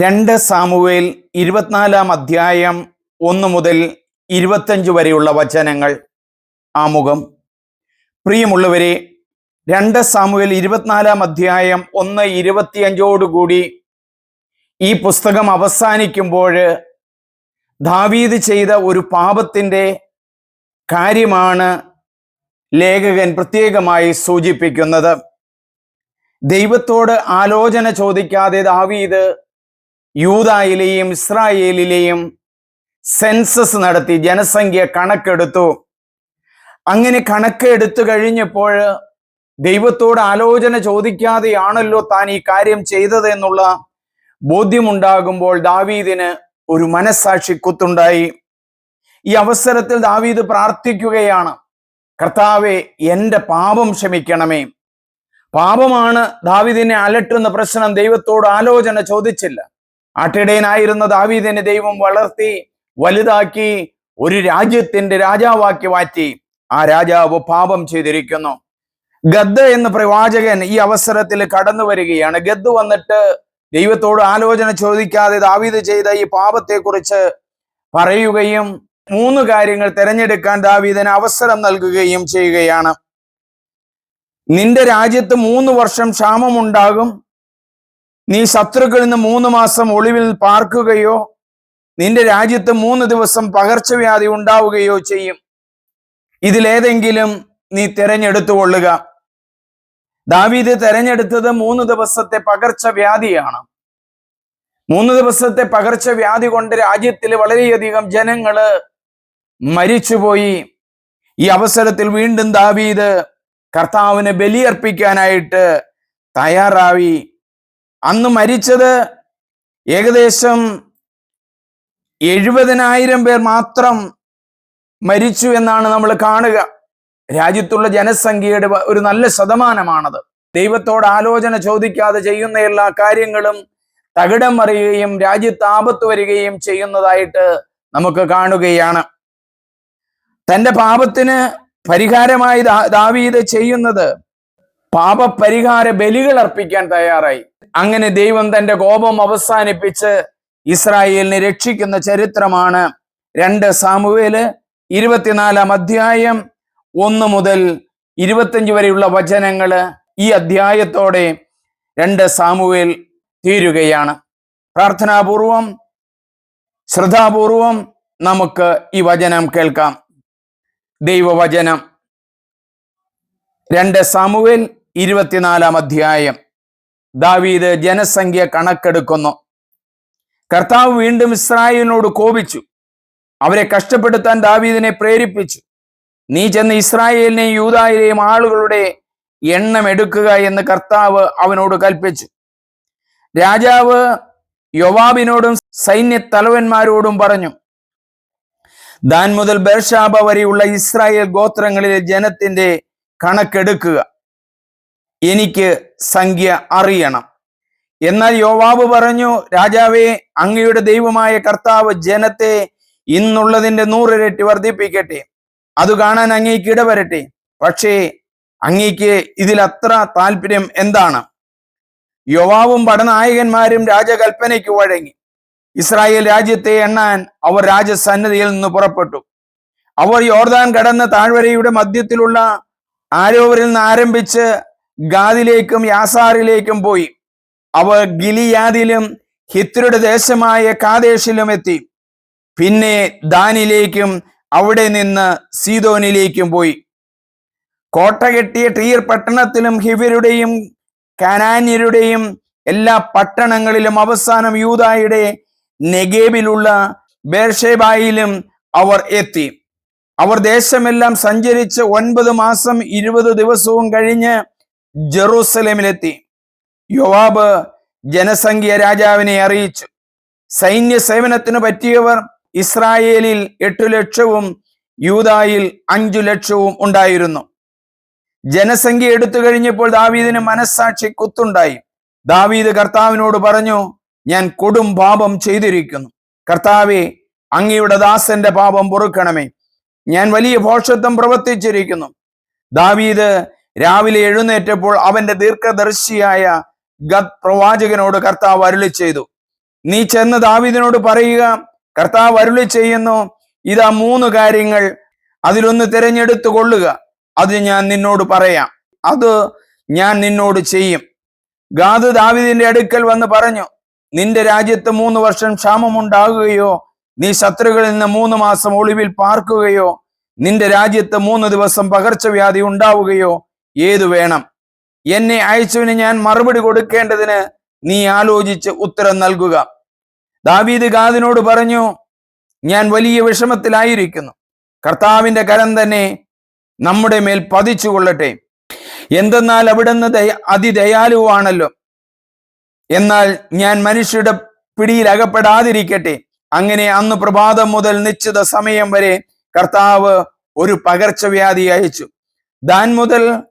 രണ്ട് സാമുവേൽ ഇരുപത്തിനാലാം അധ്യായം ഒന്ന് മുതൽ ഇരുപത്തഞ്ച് വരെയുള്ള വചനങ്ങൾ. ആമുഖം. പ്രിയമുള്ളവരെ രണ്ട് സാമുവേൽ ഇരുപത്തിനാലാം അധ്യായം ഒന്ന് ഇരുപത്തിയഞ്ചോടുകൂടി ഈ പുസ്തകം അവസാനിക്കുമ്പോൾ ദാവീദ് ചെയ്ത ഒരു പാപത്തിന്റെ കാര്യമാണ് ലേഖകൻ പ്രത്യേകമായി സൂചിപ്പിക്കുന്നത്. ദൈവത്തോട് ആലോചന ചോദിക്കാതെ ദാവീദ് യൂതായിലെയും ഇസ്രായേലിലെയും സെൻസസ് നടത്തി ജനസംഖ്യ കണക്കെടുത്തു. അങ്ങനെ കണക്കെടുത്തു കഴിഞ്ഞപ്പോൾ ദൈവത്തോട് ആലോചന ചോദിക്കാതെയാണല്ലോ താൻ ഈ കാര്യം ചെയ്തത് എന്നുള്ള ബോധ്യമുണ്ടാകുമ്പോൾ ദാവീദിന് ഒരു മനസ്സാക്ഷി കുത്തുണ്ടായി. ഈ അവസരത്തിൽ ദാവീദ് പ്രാർത്ഥിക്കുകയാണ് കർത്താവെ എന്റെ പാപം ക്ഷമിക്കണമേ. പാപമാണ് ദാവീദിനെ അലട്ടുന്ന പ്രശ്നം ദൈവത്തോട് ആലോചന ചോദിച്ചില്ല. ആട്ടിടയനായിരുന്ന ദാവീദിനെ ദൈവം വളർത്തി വലുതാക്കി ഒരു രാജ്യത്തിന്റെ രാജാവാക്കി മാറ്റി. ആ രാജാവ് പാപം ചെയ്തിരിക്കുന്നു. ഗദ്ദ എന്ന പ്രവാചകൻ ഈ അവസരത്തിൽ കടന്നു വരികയാണ്. ഗദ് വന്നിട്ട് ദൈവത്തോട് ആലോചന ചോദിക്കാതെ ദാവീദ് ചെയ്ത ഈ പാപത്തെക്കുറിച്ച് പറയുകയും മൂന്ന് കാര്യങ്ങൾ തിരഞ്ഞെടുക്കാൻ ദാവീദിന് അവസരം നൽകുകയും ചെയ്യുകയാണ്. നിന്റെ രാജ്യത്ത് മൂന്ന് വർഷം ക്ഷാമമുണ്ടാകും. നീ ശത്രുക്കളിൽ നിന്ന് മൂന്ന് മാസം ഒളിവിൽ പാർക്കുകയോ നിന്റെ രാജ്യത്ത് മൂന്ന് ദിവസം പകർച്ചവ്യാധി ഉണ്ടാവുകയോ ചെയ്യും. ഇതിലേതെങ്കിലും നീ തിരഞ്ഞെടുത്തുകൊള്ളുക ദാവീദ് തെരഞ്ഞെടുത്തത് മൂന്ന് ദിവസത്തെ പകർച്ചവ്യാധിയാണ്. മൂന്ന് ദിവസത്തെ പകർച്ചവ്യാധി കൊണ്ട് രാജ്യത്തിൽ വളരെയധികം ജനങ്ങൾ മരിച്ചുപോയി. ഈ അവസരത്തിൽ വീണ്ടും ദാവീദ് കർത്താവിന് ബലിയർപ്പിക്കാനായിട്ട് തയ്യാറായി. അന്ന് മരിച്ചത് ഏകദേശം എഴുപതിനായിരം പേർ മാത്രം മരിച്ചു എന്നാണ് നമ്മൾ കാണുക. രാജ്യത്തുള്ള ജനസംഖ്യയുടെ ഒരു നല്ല ശതമാനമാണത്. ദൈവത്തോട് ആലോചന ചോദിക്കാതെ ചെയ്യുന്ന എല്ലാ കാര്യങ്ങളും തകിടം മറിയുകയും രാജ്യത്ത് ആപത്ത് വരികയും ചെയ്യുന്നതായിട്ട് നമുക്ക് കാണുകയാണ്. തന്റെ പാപത്തിന് പരിഹാരമായി ദാവീത് ചെയ്യുന്നത് പാപപരിഹാര ബലികൾ അർപ്പിക്കാൻ തയ്യാറായി. അങ്ങനെ ദൈവം തന്റെ കോപം അവസാനിപ്പിച്ച് ഇസ്രായേലിനെ രക്ഷിക്കുന്ന ചരിത്രമാണ് രണ്ട് സാമുവേൽ ഇരുപത്തിനാലാം അധ്യായം ഒന്ന് മുതൽ ഇരുപത്തഞ്ച് വരെയുള്ള വചനങ്ങൾ ഈ അധ്യായത്തോടെ രണ്ട് സാമുവേൽ തീരുകയാണ്. പ്രാർത്ഥനാപൂർവം ശ്രദ്ധാപൂർവം നമുക്ക് ഈ വചനം കേൾക്കാം. ദൈവവചനം. രണ്ട് സാമുവേൽ ഇരുപത്തിനാലാം അധ്യായം. ദാവീദ് ജനസംഖ്യ കണക്കെടുക്കുന്നു. കർത്താവ് വീണ്ടും ഇസ്രായേലിനോട് കോപിച്ചു. അവരെ കഷ്ടപ്പെടുത്താൻ ദാവീദിനെ പ്രേരിപ്പിച്ചു. നീ ചെന്ന് ഇസ്രായേലിനെയും യൂതായിലെയും ആളുകളുടെ എണ്ണം എടുക്കുക എന്ന് കർത്താവ് അവനോട് കൽപ്പിച്ചു. രാജാവ് യൊവാബിനോടും സൈന്യ തലവന്മാരോടും പറഞ്ഞു ദാൻ മുതൽ ബേർഷാബ വരെയുള്ള ഇസ്രായേൽ ഗോത്രങ്ങളിലെ ജനത്തിന്റെ കണക്കെടുക്കുക. എനിക്ക് സംഖ്യ അറിയണം. എന്നാൽ യോവാബ് പറഞ്ഞു രാജാവേ അങ്ങയുടെ ദൈവമായ കർത്താവ് ജനത്തെ ഇന്നുള്ളതിന്റെ നൂറിരട്ടി വർദ്ധിപ്പിക്കട്ടെ. അത് കാണാൻ അങ്ങേക്ക് ഇടവരട്ടെ. പക്ഷേ അങ്ങേക്ക് ഇതിൽ അത്ര താല്പര്യം എന്താണ്? യോവാവും പടനായകന്മാരും രാജകൽപ്പനയ്ക്ക് വഴങ്ങി. ഇസ്രായേൽ രാജ്യത്തെ എണ്ണാൻ അവർ രാജസന്നദ്ധിയിൽ നിന്ന് പുറപ്പെട്ടു. അവർ യോർദാൻ കടന്ന താഴ്വരയുടെ മധ്യത്തിലുള്ള ആരോവരിൽ നിന്ന് ആരംഭിച്ച് ഗാദിലേക്കും യാസാറിലേക്കും പോയി. അവർ ഗിലിയാദിലും ഹിത്രയുടെ ദേശമായ കാദേശിലും എത്തി. പിന്നെ ദാനിലേക്കും അവിടെ നിന്ന് സീതോനിലേക്കും പോയി. കോട്ട കെട്ടിയ ടീർ പട്ടണത്തിലും ഹിവരുടെയും കനാന്യരുടെയും എല്ലാ പട്ടണങ്ങളിലും അവസാനം യൂതായുടെ നെഗേബിലുള്ള ബേർഷേബായിലും അവർ എത്തി. അവർ ദേശമെല്ലാം സഞ്ചരിച്ച് ഒൻപത് മാസം ഇരുപത് ദിവസവും കഴിഞ്ഞ് ജെറൂസലേമിലെത്തി. യുവാബ് ജനസംഖ്യ രാജാവിനെ അറിയിച്ചു. സൈന്യ സേവനത്തിന് പറ്റിയവർ ഇസ്രായേലിൽ എട്ടു ലക്ഷവും യൂതായിൽ അഞ്ചു ലക്ഷവും ഉണ്ടായിരുന്നു. ജനസംഖ്യ എടുത്തു കഴിഞ്ഞപ്പോൾ ദാവീദിന് മനസ്സാക്ഷി കുത്തുണ്ടായി. ദാവീദ് കർത്താവിനോട് പറഞ്ഞു ഞാൻ കൊടും പാപം ചെയ്തിരിക്കുന്നു. കർത്താവെ അങ്ങയുടെ ദാസന്റെ പാപം പൊറുക്കണമേ. ഞാൻ വലിയ ഭോഷത്വം പ്രവർത്തിച്ചിരിക്കുന്നു. ദാവീദ് രാവിലെ എഴുന്നേറ്റപ്പോൾ അവന്റെ ദീർഘദർശിയായ ഗത് പ്രവാചകനോട് കർത്താവ് അരുളി ചെയ്തു. നീ ചെന്ന് ദാവിദിനോട് പറയുക കർത്താവ് അരുളി ചെയ്യുന്നു ഇതാ മൂന്ന് കാര്യങ്ങൾ അതിലൊന്ന് തിരഞ്ഞെടുത്തു കൊള്ളുക അത് ഞാൻ നിന്നോട് പറയാം. അത് ഞാൻ നിന്നോട് ചെയ്യും. ഗാദ് ദാവിദിന്റെ അടുക്കൽ വന്ന് പറഞ്ഞു നിന്റെ രാജ്യത്ത് മൂന്ന് വർഷം ക്ഷാമമുണ്ടാകുകയോ നീ ശത്രുക്കളിൽ നിന്ന് മൂന്ന് മാസം ഒളിവിൽ പാർക്കുകയോ നിന്റെ രാജ്യത്ത് മൂന്ന് ദിവസം പകർച്ചവ്യാധി ഉണ്ടാവുകയോ ഏതു വേണം? എന്നെ അയച്ചവന് ഞാൻ മറുപടി കൊടുക്കേണ്ടതിന് നീ ആലോചിച്ച് ഉത്തരം നൽകുക. ദാവീദ് ഗാദിനോട് പറഞ്ഞു ഞാൻ വലിയ വിഷമത്തിലായിരിക്കുന്നു. കർത്താവിന്റെ കരം തന്നെ നമ്മുടെ മേൽ പതിച്ചു കൊള്ളട്ടെ. എന്തെന്നാൽ അവിടുന്ന് ദയ അതിദയാലുവാണല്ലോ. എന്നാൽ ഞാൻ മനുഷ്യരുടെ പിടിയിൽ അകപ്പെടാതിരിക്കട്ടെ. അങ്ങനെ അന്ന് പ്രഭാതം മുതൽ നിശ്ചിത സമയം വരെ കർത്താവ് ഒരു പകർച്ചവ്യാധി അയച്ചു. ദാൻ മുതൽ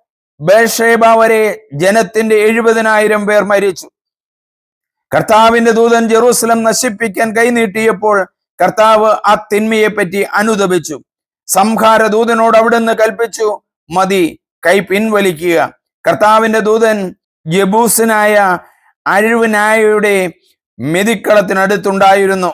ബേഷേബ വരെ ജനത്തിന്റെ എഴുപതിനായിരം പേർ മരിച്ചു. കർത്താവിന്റെ ദൂതൻ ജെറൂസലം നശിപ്പിക്കാൻ കൈനീട്ടിയപ്പോൾ കർത്താവ് ആ തിന്മയെ പറ്റി അനുദപിച്ചു. സംഹാര ദൂതനോട് അവിടുന്ന് കൽപ്പിച്ചു മതി കൈ പിൻവലിക്കുക. കർത്താവിന്റെ ദൂതൻ ജബൂസിനായ അഴിവനായയുടെ മെതിക്കളത്തിനടുത്തുണ്ടായിരുന്നു.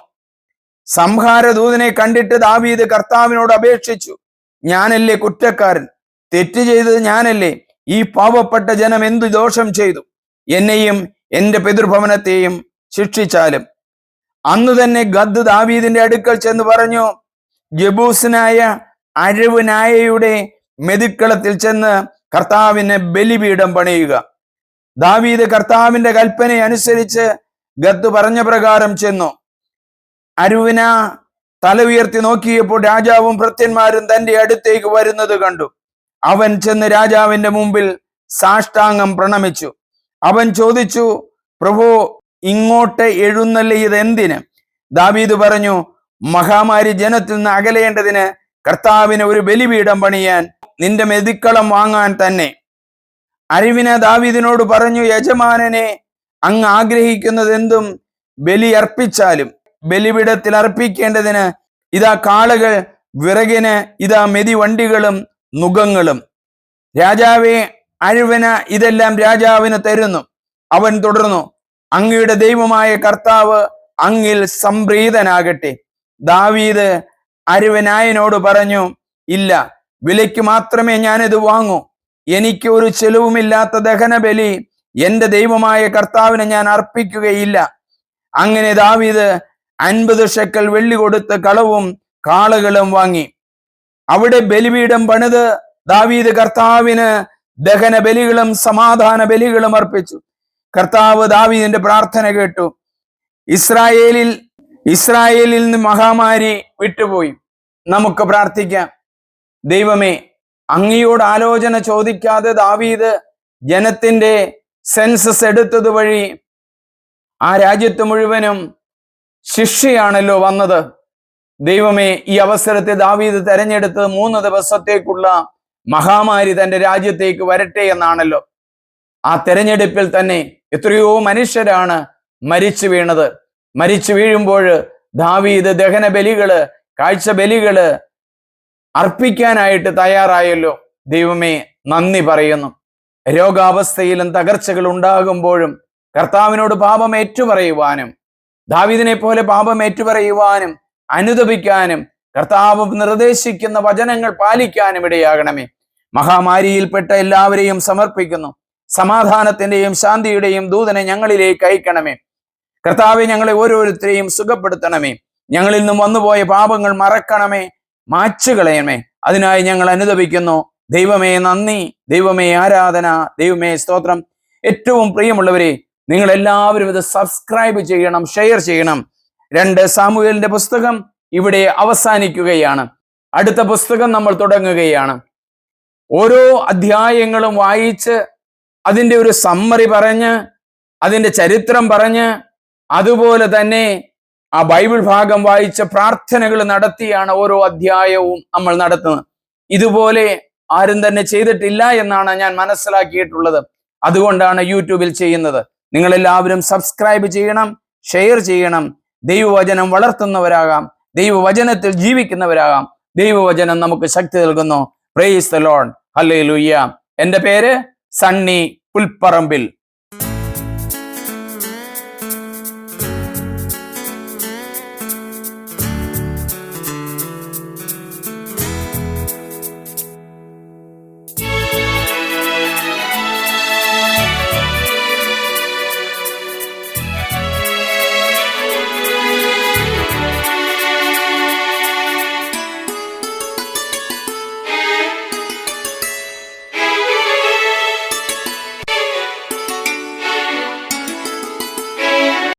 സംഹാര ദൂതനെ കണ്ടിട്ട് ദാവീദ് കർത്താവിനോട് അപേക്ഷിച്ചു ഞാനല്ലേ കുറ്റക്കാരൻ? തെറ്റ് ചെയ്തത് ഞാനല്ലേ? ഈ പാവപ്പെട്ട ജനം എന്തു ദോഷം ചെയ്തു? എന്നെയും എന്റെ പിതൃഭവനത്തെയും ശിക്ഷിച്ചാലും. അന്ന് തന്നെ ഗദ് ദാവീദിന്റെ അടുക്കൽ ചെന്ന് പറഞ്ഞു ജബൂസിനായ അഴിവനായയുടെ മെതിക്കളത്തിൽ ചെന്ന് കർത്താവിന് ബലിപീഠം പണിയുക. ദാവീദ് കർത്താവിന്റെ കൽപ്പന അനുസരിച്ച് ഗദ് പറഞ്ഞ പ്രകാരം ചെന്നു. അരുവിന തല ഉയർത്തി നോക്കിയപ്പോൾ രാജാവും ഭൃത്യന്മാരും തന്റെ അടുത്തേക്ക് വരുന്നത് കണ്ടു. അവൻ ചെന്ന് രാജാവിന്റെ മുമ്പിൽ സാഷ്ടാംഗം പ്രണമിച്ചു. അവൻ ചോദിച്ചു പ്രഭു ഇങ്ങോട്ട് എഴുന്നള്ളിയത് എന്തിന് ദാവീദ് പറഞ്ഞു മഹാമാരി ജനത്തിൽ നിന്ന് അകലേണ്ടതിന് കർത്താവിന് ഒരു ബലിപീഠം പണിയാൻ നിന്റെ മെതിക്കളം വാങ്ങാൻ തന്നെ. അരിവിന ദാവീദിനോട് പറഞ്ഞു യജമാനനെ അങ്ങ് ആഗ്രഹിക്കുന്നത് എന്തും ബലി അർപ്പിച്ചാലും ബലിപീഠത്തിൽ അർപ്പിക്കേണ്ടതിന് ഇതാ കാളകൾ വിറകിന് ഇതാ മെതിവണ്ടികളും നുകങ്ങളും രാജാവെ അഴുവന ഇതെല്ലാം രാജാവിന് തരുന്നു. അവൻ തുടർന്നു അങ്ങയുടെ ദൈവമായ കർത്താവ് അങ്ങിൽ സംപ്രീതനാകട്ടെ. ദാവീദ് അരുവനായനോട് പറഞ്ഞു ഇല്ല വിലയ്ക്ക് മാത്രമേ ഞാനിത് വാങ്ങൂ. എനിക്ക് ഒരു ചെലവുമില്ലാത്ത ദഹനബലി എന്റെ ദൈവമായ കർത്താവിനെ ഞാൻ അർപ്പിക്കുകയില്ല. അങ്ങനെ ദാവീദ് അൻപത് ഷെക്കൽ വെള്ളി കൊടുത്ത് കളവും കാളകളും വാങ്ങി. അവിടെ ബലിപീഠം പണിത് ദാവീദ് കർത്താവിന് ദഹന ബലികളും സമാധാന ബലികളും അർപ്പിച്ചു. കർത്താവ് ദാവീദിന്റെ പ്രാർത്ഥന കേട്ടു. ഇസ്രായേലിൽ ഇസ്രായേലിൽ നിന്ന് മഹാമാരി വിട്ടുപോയി. നമുക്ക് പ്രാർത്ഥിക്കാം. ദൈവമേ അങ്ങയോട് ആലോചന ചോദിക്കാതെ ദാവീദ് ജനത്തിന്റെ സെൻസസ് എടുത്തത് വഴി ആ രാജ്യത്ത് മുഴുവനും ശിക്ഷയാണല്ലോ വന്നത്. ദൈവമേ ഈ അവസരത്തെ ദാവീദ് തെരഞ്ഞെടുത്ത് മൂന്ന് ദിവസത്തേക്കുള്ള മഹാമാരി തന്റെ രാജ്യത്തേക്ക് വരട്ടെ എന്നാണല്ലോ. ആ തെരഞ്ഞെടുപ്പിൽ തന്നെ എത്രയോ മനുഷ്യരാണ് മരിച്ചു വീണത്. മരിച്ചു വീഴുമ്പോൾ ദാവീദ് ദഹന ബലികൾ കാഴ്ച ബലികൾ അർപ്പിക്കാനായിട്ട് തയ്യാറായല്ലോ. ദൈവമേ നന്ദി പറയുന്നു. രോഗാവസ്ഥയിലും തകർച്ചകൾ ഉണ്ടാകുമ്പോഴും കർത്താവിനോട് പാപം ഏറ്റുപറയുവാനും ദാവീദിനെ പോലെ പാപം ഏറ്റുപറയുവാനും അനുദപിക്കാനും കർത്താവ് നിർദ്ദേശിക്കുന്ന വചനങ്ങൾ പാലിക്കാനും ഇടയാകണമേ. മഹാമാരിയിൽപ്പെട്ട എല്ലാവരെയും സമർപ്പിക്കുന്നു. സമാധാനത്തിന്റെയും ശാന്തിയുടെയും ദൂതനെ ഞങ്ങളിലേക്ക് അയക്കണമേ. കർത്താവെ ഞങ്ങളെ ഓരോരുത്തരെയും സുഖപ്പെടുത്തണമേ. ഞങ്ങളിൽ നിന്നും വന്നുപോയ പാപങ്ങൾ മറക്കണമേ. മാച്ചുകളയണമേ. അതിനായി ഞങ്ങൾ അനുദപിക്കുന്നു. ദൈവമേ നന്ദി. ദൈവമേ ആരാധന. ദൈവമേ സ്തോത്രം. ഏറ്റവും പ്രിയമുള്ളവരെ നിങ്ങൾ എല്ലാവരും ഇത് സബ്സ്ക്രൈബ് ചെയ്യണം ഷെയർ ചെയ്യണം. രണ്ട് സാമൂഹലിന്റെ പുസ്തകം ഇവിടെ അവസാനിക്കുകയാണ്. അടുത്ത പുസ്തകം നമ്മൾ തുടങ്ങുകയാണ്. ഓരോ അധ്യായങ്ങളും വായിച്ച് അതിന്റെ ഒരു സമ്മറി പറഞ്ഞ് അതിന്റെ ചരിത്രം പറഞ്ഞ് അതുപോലെ തന്നെ ആ ബൈബിൾ ഭാഗം വായിച്ച് പ്രാർത്ഥനകൾ നടത്തിയാണ് ഓരോ അധ്യായവും നമ്മൾ നടത്തുന്നത്. ഇതുപോലെ ആരും തന്നെ ചെയ്തിട്ടില്ല എന്നാണ് ഞാൻ മനസ്സിലാക്കിയിട്ടുള്ളത്. അതുകൊണ്ടാണ് യൂട്യൂബിൽ ചെയ്യുന്നത്. നിങ്ങളെല്ലാവരും സബ്സ്ക്രൈബ് ചെയ്യണം ഷെയർ ചെയ്യണം ദൈവവചനം വളർത്തുന്നവരാകാം. ദൈവവചനത്തിൽ ജീവിക്കുന്നവരാകാം. ദൈവവചനം നമുക്ക് ശക്തി നൽകുന്നു. പ്രേസ് ലോൺ ഹല്ലേ ലുയ്യ എന്റെ പേര് സണ്ണി പുൽപ്പറമ്പിൽ.